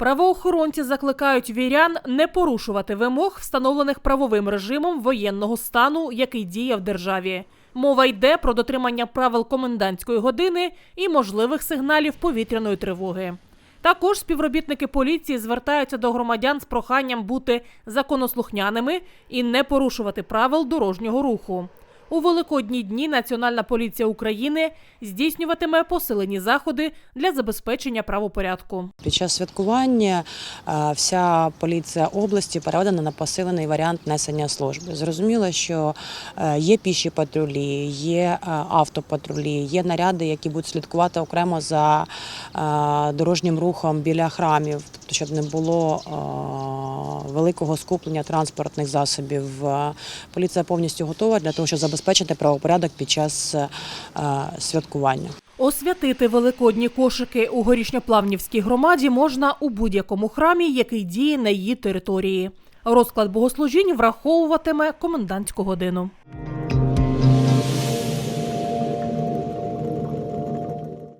Правоохоронці закликають вірян не порушувати вимог, встановлених правовим режимом воєнного стану, який діє в державі. Мова йде про дотримання правил комендантської години і можливих сигналів повітряної тривоги. Також співробітники поліції звертаються до громадян з проханням бути законослухняними і не порушувати правил дорожнього руху. У великодні дні Національна поліція України здійснюватиме посилені заходи для забезпечення правопорядку. Під час святкування е, вся поліція області переведена на посилений варіант несення служби. Зрозуміло, що е, є піші патрулі, є е, автопатрулі, є наряди, які будуть слідкувати окремо за дорожнім рухом біля храмів, тобто щоб не було великого скуплення транспортних засобів. Е, Поліція повністю готова для того, щоб забезпечити правопорядок під час е, святкування. Освятити великодні кошики у горішньоплавнівській громаді можна у будь-якому храмі, який діє на її території. Розклад богослужінь враховуватиме комендантську годину.